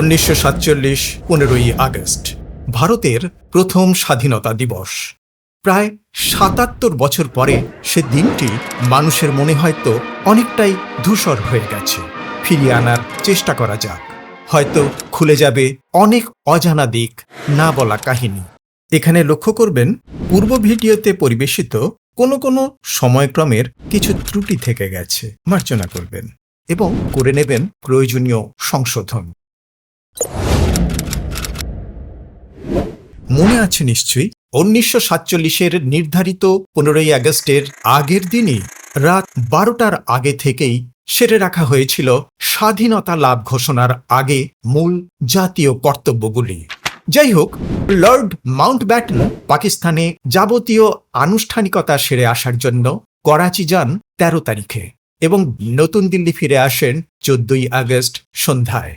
উনিশশো সাতচল্লিশ, পনেরোই আগস্ট, ভারতের প্রথম স্বাধীনতা দিবস। প্রায় সাতাত্তর বছর পরে সে দিনটি মানুষের মনে হয়তো অনেকটাই ধূসর হয়ে গেছে। ফিরিয়ে আনার চেষ্টা করা যাক। হয়তো খুলে যাবে অনেক অজানা দিক না বলা কাহিনী। এখানে লক্ষ্য করবেন, পূর্ব ভিডিওতে পরিবেশিত কোনো কোনো সময়ক্রমের কিছু ত্রুটি থেকে গেছে। মার্জনা করবেন এবং করে নেবেন প্রয়োজনীয় সংশোধন। মনে আছে নিশ্চয়ই? উনিশশো সাতচল্লিশের নির্ধারিত পনেরোই আগস্টের আগের দিনই রাত বারোটার আগে থেকেই সেরে রাখা হয়েছিল স্বাধীনতা লাভ ঘোষণার আগে মূল জাতীয় কর্তব্যগুলি। যাই হোক, লর্ড মাউন্ট ব্যাটন পাকিস্তানে যাবতীয় আনুষ্ঠানিকতা সেরে আসার জন্য করাচি যান তেরো তারিখে এবং নতুন দিল্লি ফিরে আসেন চোদ্দই আগস্ট সন্ধ্যায়।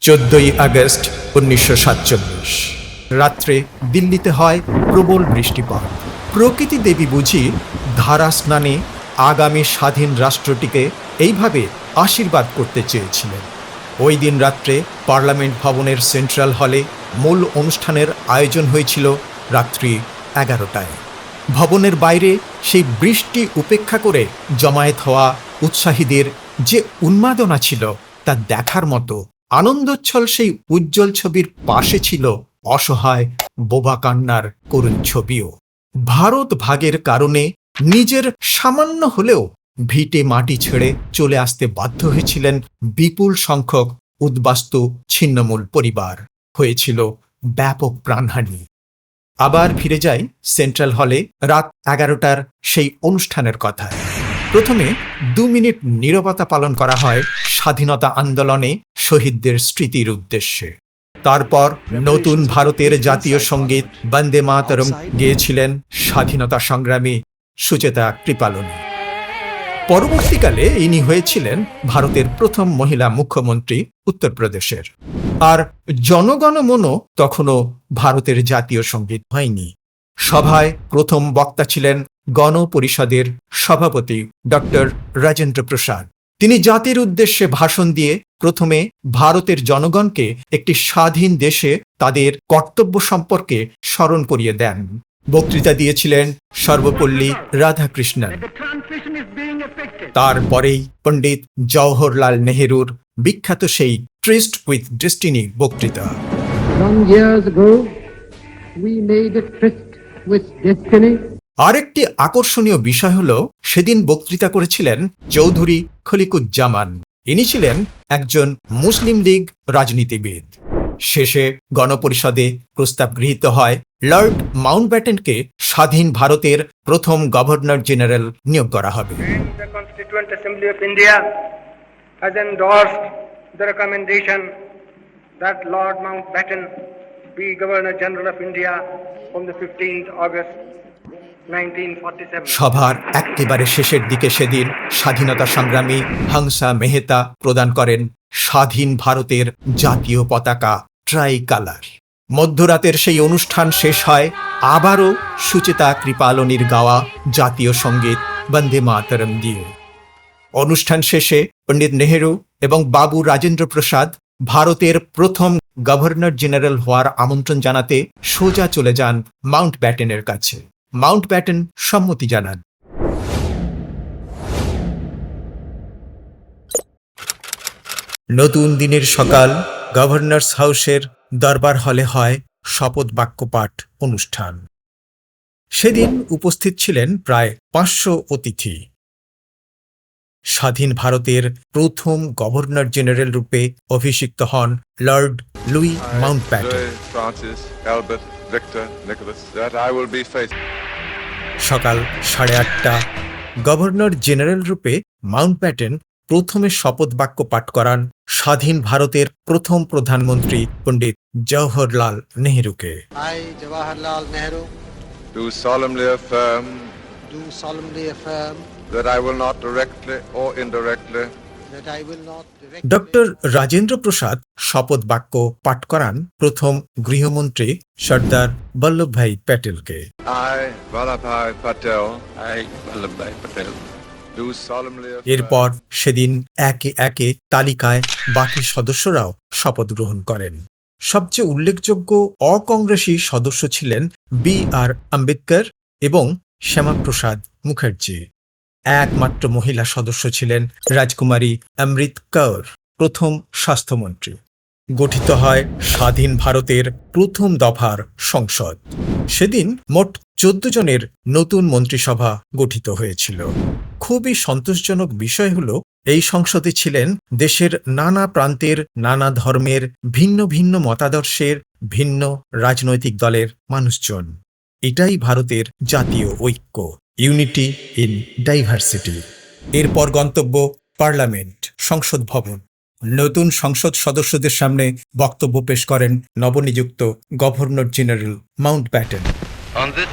চোদ্দই আগস্ট উনিশশো সাতচল্লিশ। রাত্রে দিল্লিতে হয় প্রবল বৃষ্টিপাত। প্রকৃতি দেবী বুঝি ধারা স্নানে আগামী স্বাধীন রাষ্ট্রটিকে এইভাবে আশীর্বাদ করতে চেয়েছিলেন। ওই দিন রাত্রে পার্লামেন্ট ভবনের সেন্ট্রাল হলে মূল অনুষ্ঠানের আয়োজন হয়েছিল রাত্রি এগারোটায়। ভবনের বাইরে সেই বৃষ্টি উপেক্ষা করে জমায়েত হওয়া উৎসাহীদের যে উন্মাদনা ছিল তা দেখার মতো আনন্দোচ্ছল সেই উজ্জ্বল ছবির পাশে ছিল অসহায়, বোবা কান্নার করুণ ছবিও। ভারত ভাগের কারণে নিজের সামান্য হলেও ভিটে মাটি ছেড়ে চলে আসতে বাধ্য হয়েছিলেন বিপুল সংখ্যক উদ্বাস্তু ছিন্নমূল পরিবার। হয়েছিল ব্যাপক প্রাণহানি। আবার ফিরে যাই সেন্ট্রাল হলে রাত এগারোটার সেই অনুষ্ঠানের কথায়। প্রথমে দু মিনিট নীরবতা পালন করা হয় স্বাধীনতা আন্দোলনে শহীদদের স্মৃতির উদ্দেশ্যে। তারপর নতুন ভারতের জাতীয় সংগীত বন্দে মাতরম গেয়েছিলেন স্বাধীনতা সংগ্রামী সুচেতা কৃপালনী। পরবর্তীকালে ইনি হয়েছিলেন ভারতের প্রথম মহিলা মুখ্যমন্ত্রী উত্তরপ্রদেশের। আর জনগণমনও তখনও ভারতের জাতীয় সংগীত হয়নি। সভায় প্রথম বক্তা ছিলেন গণপরিষদের সভাপতি ডক্টর রাজেন্দ্র প্রসাদ। তিনি জাতির উদ্দেশ্যে ভাষণ দিয়ে প্রথমে ভারতের জনগণকে একটি স্বাধীন দেশে তাদের কর্তব্য সম্পর্কে স্মরণ করিয়ে দেন। বক্তৃতা দিয়েছিলেন সর্বপল্লী রাধাকৃষ্ণন। তারপরেই পণ্ডিত জওহরলাল নেহেরুর বিখ্যাত সেই ট্রিস্ট উইথ ডেস্টিনি বক্তৃতা। Long years ago, we made a tryst with destiny. আরেকটি আকর্ষণীয় বিষয় হল, সেদিন বক্তৃতা করেছিলেন চৌধুরী খলিকুজ্জামান। ইনি ছিলেন একজন মুসলিম লীগ রাজনীতিবিদ। শেষে গণপরিষদে প্রস্তাব গৃহীত হয়, লর্ড মাউন্ট ব্যাটেনকে স্বাধীন ভারতের প্রথম গভর্নর জেনারেল নিয়োগ করা হবে। General of India 15th August সভার একেবারে শেষের দিকে সেদিন স্বাধীনতা সংগ্রামী হাংসা মেহতা প্রদান করেন স্বাধীন ভারতের জাতীয় পতাকা ট্রাই কালার মধ্যরাতের সেই অনুষ্ঠান শেষ হয়, আবারও সুচেতা কৃপালনির গাওয়া জাতীয় সংগীত বন্দে মাতরম দিয়ে। অনুষ্ঠান শেষে পণ্ডিত নেহেরু এবং বাবু রাজেন্দ্র প্রসাদ ভারতের প্রথম গভর্নর জেনারেল হওয়ার আমন্ত্রণ জানাতে সোজা চলে যান মাউন্ট ব্যাটেনের কাছে। মাউন্ট ব্যাটেন সম্মতি জানান। নতুন দিনের সকাল গভর্নর্স হাউসের দরবার হলে হয় শপথ বাক্য পাঠ অনুষ্ঠান। সেদিন উপস্থিত ছিলেন প্রায় পাঁচশো অতিথি। স্বাধীন ভারতের প্রথম গভর্নর জেনারেল রূপে অভিষিক্ত হন Lord Louis Mountbatten. Victor Nicholas that I will be faithful সকাল সাড়ে আটটা। গভর্নর জেনারেল রূপে মাউন্ট প্যাটেন প্রথমে শপথ বাক্য পাঠ করান স্বাধীন ভারতের প্রথম প্রধানমন্ত্রী Pandit Jawaharlal নেহরুকে। I Jawaharlal Nehru solemnly affirm do solemnly affirm that I will not directly or indirectly doctor Rajendra Prasad শপথ বাক্য পাঠ করান প্রথম গৃহমন্ত্রী Sardar Vallabhbhai প্যাটেলকে। I, Vallabhai Patel, I, Vallabhbhai Patel, do solemnly affirm এরপর সেদিন একে একে তালিকায় বাকি সদস্যরাও শপথ গ্রহণ করেন। সবচেয়ে উল্লেখযোগ্য অকংগ্রেসী সদস্য ছিলেন বি আর আম্বেদকর এবং শ্যামাপ্রসাদ মুখার্জি। একমাত্র মহিলা সদস্য ছিলেন রাজকুমারী অমৃত কৌর, প্রথম স্বাস্থ্যমন্ত্রী। গঠিত হয় স্বাধীন ভারতের প্রথম দফার সংসদ। সেদিন মোট চোদ্দ জনের নতুন মন্ত্রিসভা গঠিত হয়েছিল। খুবই সন্তোষজনক বিষয় হল, এই সংসদে ছিলেন দেশের নানা প্রান্তের নানা ধর্মের ভিন্ন ভিন্ন মতাদর্শের ভিন্ন রাজনৈতিক দলের মানুষজন। এটাই ভারতের জাতীয় ঐক্য। ইউনিটি ইন ডাইভার্সিটি এরপর গন্তব্য পার্লামেন্ট সংসদ ভবন নতুন সংসদ সদস্যদের সামনে বক্তব্য পেশ করেন নবনিযুক্ত governor general Mountbatten On this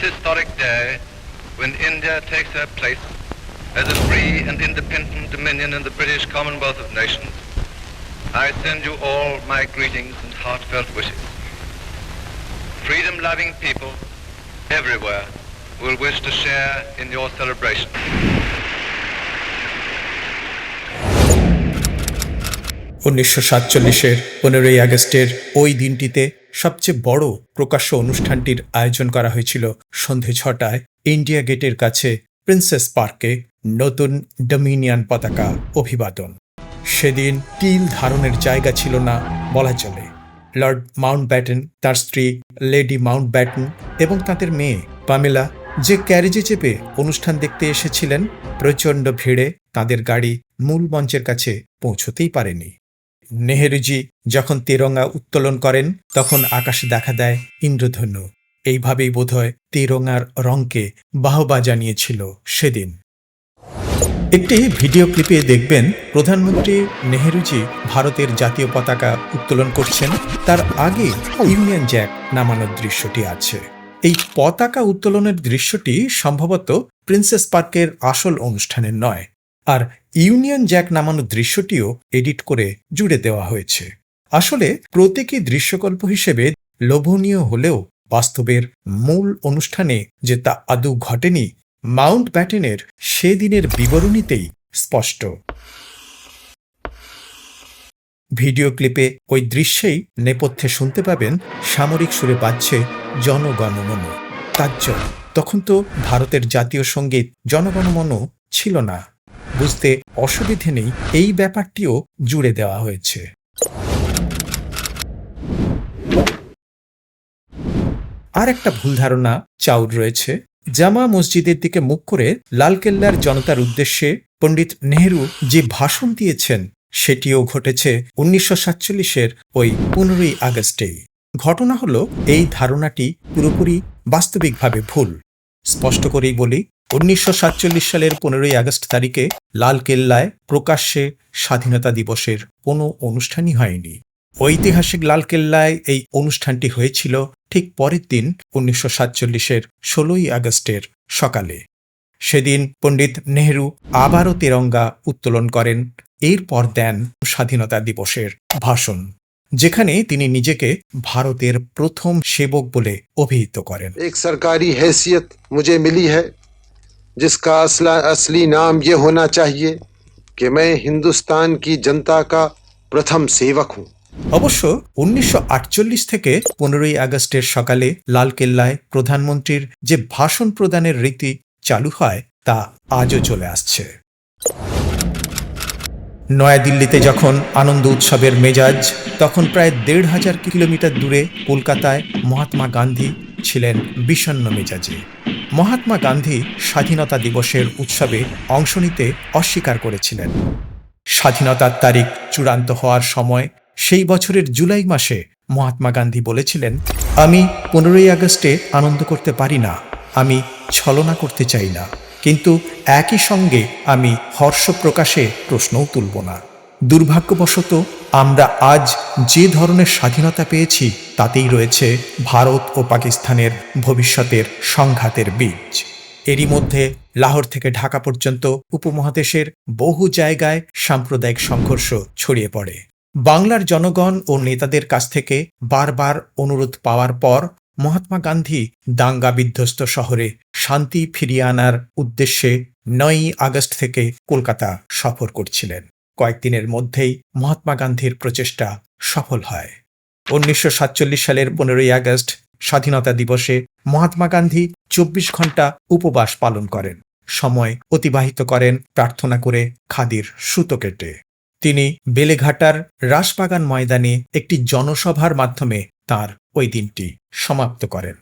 when India takes as a free and independent dominion in the British Commonwealth of Nations, I send you all my greetings and heartfelt wishes. Freedom-loving people everywhere will wish to share in your celebration. উনিশশো সাতচল্লিশের পনেরোই আগস্টের ওই দিনটিতে সবচেয়ে বড় প্রকাশ্য অনুষ্ঠানটির আয়োজন করা হয়েছিল সন্ধে ছটায় ইন্ডিয়া গেটের কাছে প্রিন্সেস পার্কে নতুন ডমিনিয়ন পতাকা অভিবাদন সেদিন তিল ধারণের জায়গা ছিল না বলা চলে লর্ড মাউন্ট ব্যাটেন তার স্ত্রী লেডি মাউন্ট ব্যাটন এবং তাদের মেয়ে পামেলা যে ক্যারেজে চেপে অনুষ্ঠান দেখতে এসেছিলেন, প্রচণ্ড ভিড়ে তাদের গাড়ি মূল মঞ্চের কাছে পৌঁছতেই পারেনি। নেহেরুজি যখন তেরঙ্গা উত্তোলন করেন, তখন আকাশে দেখা দেয় ইন্দ্রধনু। এইভাবেই বোধহয় তেরঙ্গার রঙকে বাহবা জানিয়েছিল সেদিন। একটি ভিডিও ক্লিপে দেখবেন, প্রধানমন্ত্রী নেহেরুজি ভারতের জাতীয় পতাকা উত্তোলন করছেন, তার আগে ইউনিয়ন জ্যাক নামানোর দৃশ্যটি আছে। এই পতাকা উত্তোলনের দৃশ্যটি সম্ভবত প্রিন্সেস পার্কের আসল অনুষ্ঠানের নয়, আর ইউনিয়ন জ্যাক নামানো দৃশ্যটিও এডিট করে জুড়ে দেওয়া হয়েছে। আসলে প্রতীকী দৃশ্যকল্প হিসেবে লোভনীয় হলেও বাস্তবের মূল অনুষ্ঠানে যে তা আদৌ ঘটেনি, মাউন্ট ব্যাটেনের সেদিনের বিবরণীতেই স্পষ্ট। ভিডিও ক্লিপে ওই দৃশ্যেই নেপথ্যে শুনতে পাবেন সামরিক সুরে বাজছে জনগণমন তাজ্জব। তখন তো ভারতের জাতীয় সংগীত জনগণমন ছিল না। বুঝতে অসুবিধে নেই, এই ব্যাপারটিও জুড়ে দেওয়া হয়েছে। আর একটা ভুল ধারণা চাউর রয়েছে। জামা মসজিদের দিকে মুখ করে লালকেল্লার জনতার উদ্দেশ্যে পণ্ডিত নেহরু যে ভাষণ দিয়েছেন সেটিও ঘটেছে উনিশশো সাতচল্লিশের ওই পনেরোই আগস্টেই ঘটনা হল, এই ধারণাটি পুরোপুরি বাস্তবিকভাবে ভুল। স্পষ্ট করেই বলি, উনিশশো সাতচল্লিশ সালের পনেরোই আগস্ট তারিখে লালকেল্লায় প্রকাশ্যে স্বাধীনতা দিবসের কোনো অনুষ্ঠানই হয়নি। ঐতিহাসিক লালকেল্লায় এই অনুষ্ঠানটি হয়েছিল ঠিক পরের দিন, উনিশশো সাতচল্লিশের ষোলোই আগস্টের সকালে। সেদিন পণ্ডিত নেহরু আবারও তেরঙ্গা উত্তোলন করেন এরপর দেন স্বাধীনতা দিবসের ভাষণ যেখানে তিনি নিজেকে ভারতের প্রথম সেবক বলে অভিহিত করেন एक सरकारी हैसियत मुझे मिली है जिसका असला असली नाम ये होना चाहिए कि मैं हिंदुस्तान की जनता का प्रथम सेवक हूँ অবশ্য উনিশশো থেকে পনেরোই আগস্টের সকালে লালকেল্লায় প্রধানমন্ত্রীর যে ভাষণ প্রদানের রীতি চালু হয়, তা আজও চলে আসছে। নয়াদিল্লিতে যখন আনন্দ উৎসবের মেজাজ, তখন প্রায় দেড় হাজার কিলোমিটার দূরে কলকাতায় মহাত্মা গান্ধী ছিলেন বিষণ্ণ মেজাজে। মহাত্মা গান্ধী স্বাধীনতা দিবসের উৎসবে অংশ নিতে অস্বীকার করেছিলেন। স্বাধীনতার তারিখ চূড়ান্ত হওয়ার সময়, সেই বছরের জুলাই মাসে মহাত্মা গান্ধী বলেছিলেন, আমি পনেরোই আগস্টে আনন্দ করতে পারি না। আমি ছলনা করতে চাই না। কিন্তু একই সঙ্গে আমি হর্ষ প্রকাশে প্রশ্নও তুলব না। দুর্ভাগ্যবশত আমরা আজ যে ধরনের স্বাধীনতা পেয়েছি, তাতেই রয়েছে ভারত ও পাকিস্তানের ভবিষ্যতের সংঘাতের বীজ। এরই মধ্যে লাহোর থেকে ঢাকা পর্যন্ত উপমহাদেশের বহু জায়গায় সাম্প্রদায়িক সংঘর্ষ ছড়িয়ে পড়ে। বাংলার জনগণ ও নেতাদের কাছ থেকে বারবার অনুরোধ পাওয়ার পর মহাত্মা গান্ধী দাঙ্গা বিধ্বস্ত শহরে শান্তি ফিরিয়ে আনার উদ্দেশ্যে নয়ই আগস্ট থেকে কলকাতা সফর করছিলেন। কয়েকদিনের মধ্যেই মহাত্মা গান্ধীর প্রচেষ্টা সফল হয়। উনিশশো সাতচল্লিশ সালের পনেরোই আগস্ট স্বাধীনতা দিবসে মহাত্মা গান্ধী চব্বিশ ঘণ্টা উপবাস পালন করেন। সময় অতিবাহিত করেন প্রার্থনা করে খাদির সুতো কেটে। তিনি বেলেঘাটার রাসবাগান ময়দানে একটি জনসভার মাধ্যমে তার ওই দিনটি সমাপ্ত করেন।